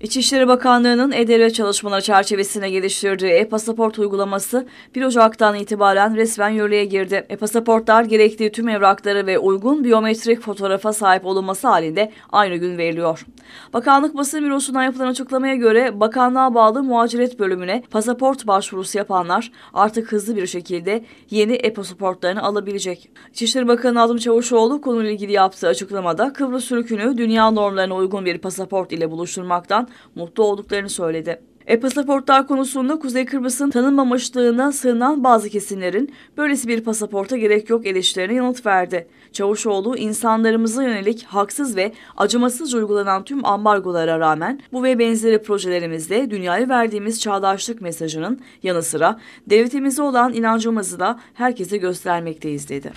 İçişleri Bakanlığı'nın E-Devlet çalışmaları çerçevesine geliştirdiği e-pasaport uygulaması 1 Ocak'tan itibaren resmen yürürlüğe girdi. E-pasaportlar gerektiği tüm evrakları ve uygun biyometrik fotoğrafa sahip olunması halinde aynı gün veriliyor. Bakanlık basın bürosundan yapılan açıklamaya göre bakanlığa bağlı muhaciret bölümüne pasaport başvurusu yapanlar artık hızlı bir şekilde yeni e-pasaportlarını alabilecek. İçişleri Bakanı Nazım Çavuşoğlu konuyla ilgili yaptığı açıklamada Kıbrıs sürükünü dünya normlarına uygun bir pasaport ile buluşturmaktan mutlu olduklarını söyledi. E-pasaportlar konusunda Kuzey Kıbrıs'ın tanınmamışlığına sığınan bazı kesimlerin böylesi bir pasaporta gerek yok eleştirilerine yanıt verdi. Çavuşoğlu insanlarımıza yönelik haksız ve acımasız uygulanan tüm ambargolara rağmen bu ve benzeri projelerimizde dünyaya verdiğimiz çağdaşlık mesajının yanı sıra devletimize olan inancımızı da herkese göstermekteyiz dedi.